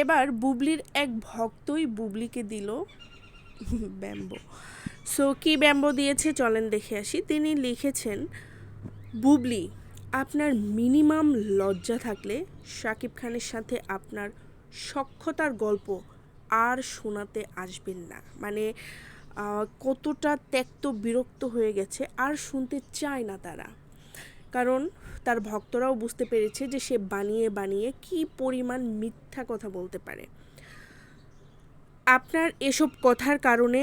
এবার বুবলির এক ভক্তই বুবলিকে দিল ব্যাম্বো। সো কি ব্যাম্বো দিয়েছে? চলেন দেখে আসি। তিনি লিখেছেন, বুবলি, আপনার মিনিমাম লজ্জা থাকলে শাকিব খানের সাথে আপনার সক্ষতার গল্প আর শোনাতে আসবেন না। মানে কতটা ত্যক্ত বিরক্ত হয়ে গেছে, আর শুনতে চায় না তারা। কারণ তার ভক্তরাও বুঝতে পেরেছে যে সে বানিয়ে বানিয়ে কি পরিমাণ মিথ্যা কথা বলতে পারে। আপনার এসব কথার কারণে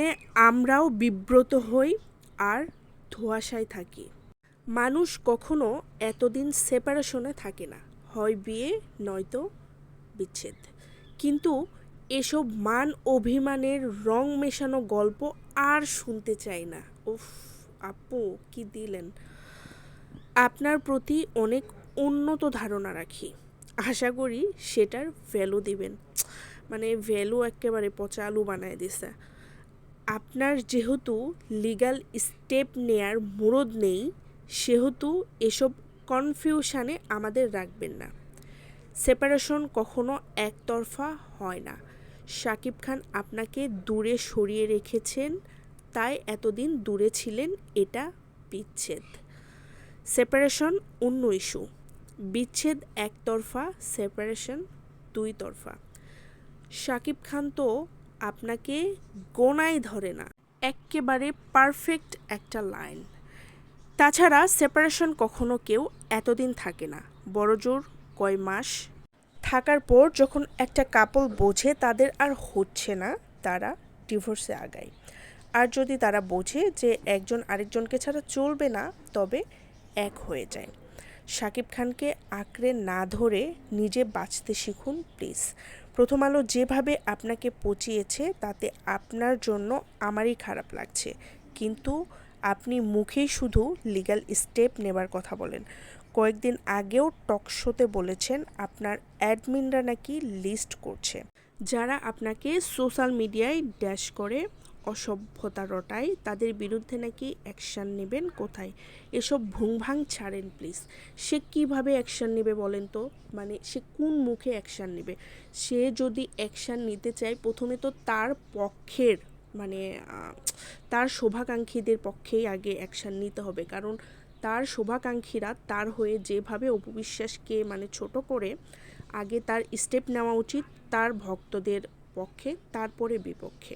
আমরাও বিব্রত হই আর ধোয়াশায় থাকি। মানুষ কখনো এতদিন সেপারেশনে থাকে না, হয় বিয়ে নয়তো বিচ্ছেদ। কিন্তু এসব মান অভিমানের রং মেশানো গল্প আর শুনতে চাই না। উফ, আপু, কি দিলেন? আপনার প্রতি অনেক উন্নত ধারণা রাখি। আশা করি সেটার ভ্যালু দিবেন। মানে ভ্যালু একেবারে পচা আলু বানায় দিছে। আপনার যেহেতু লিগ্যাল স্টেপ নেয়ার মুরদ নেই, সেহেতু এসব কনফিউশানে আমাদের রাখবেন না। সেপারেশন কখনো একতরফা হয় না। শাকিব খান আপনাকে দূরে সরিয়ে রেখেছেন, তাই এতদিন দূরে ছিলেন, এটা বিচ্ছেদ। সেপারেশন অন্য ইস্যু বিচ্ছেদ একতরফা সেপারেশন দুই তরফা শাকিব খান তো আপনাকে গোনায় ধরে না। এক্কেবারে পারফেক্ট একটা লাইন তাছাড়া সেপারেশন কখনো কেউ এতদিন থাকে না। বড়জোর কয় মাস। থাকার পর যখন একটা কাপল বোঝে তাদের আর হচ্ছে না, তারা ডিভোর্সে আগায়। আর যদি তারা বোঝে যে একজন আরেকজনকে ছাড়া চলবে না, তবে এক হয়ে যায়। শাকিব খানকে আঁকড়ে না ধরে নিজে বাঁচতে শিখুন, প্লিজ। প্রথম আলো যেভাবে আপনাকে পচিয়েছে, তাতে আপনার জন্য আমারই খারাপ লাগছে। কিন্তু আপনি মুখেই শুধু লিগ্যাল স্টেপ নেবার কথা বলেন। কয়েকদিন আগেও টক শোতে বলেছেন আপনার অ্যাডমিনরা নাকি লিস্ট করছে। যারা আপনাকে সোশ্যাল মিডিয়ায় ড্যাশ করে অসভ্যতা রটায়, তাদের বিরুদ্ধে নাকি অ্যাকশান নেবেন কোথায়? এসব ভুংভাং ছাড়েন প্লিজ সে কীভাবে অ্যাকশান নেবে বলেন তো? মানে সে কোন মুখে অ্যাকশান নেবে? সে যদি অ্যাকশান নিতে চায়, প্রথমে তো তার পক্ষের মানে তার শোভাকাঙ্ক্ষীদের পক্ষেই আগে অ্যাকশান নিতে হবে। কারণ তার শোভাকাঙ্ক্ষীরা তার হয়ে যেভাবে অপবিশ্বাসকে মানে ছোট করে আগে তার স্টেপ নেওয়া উচিত, তার ভক্তদের পক্ষে, তারপরে বিপক্ষে।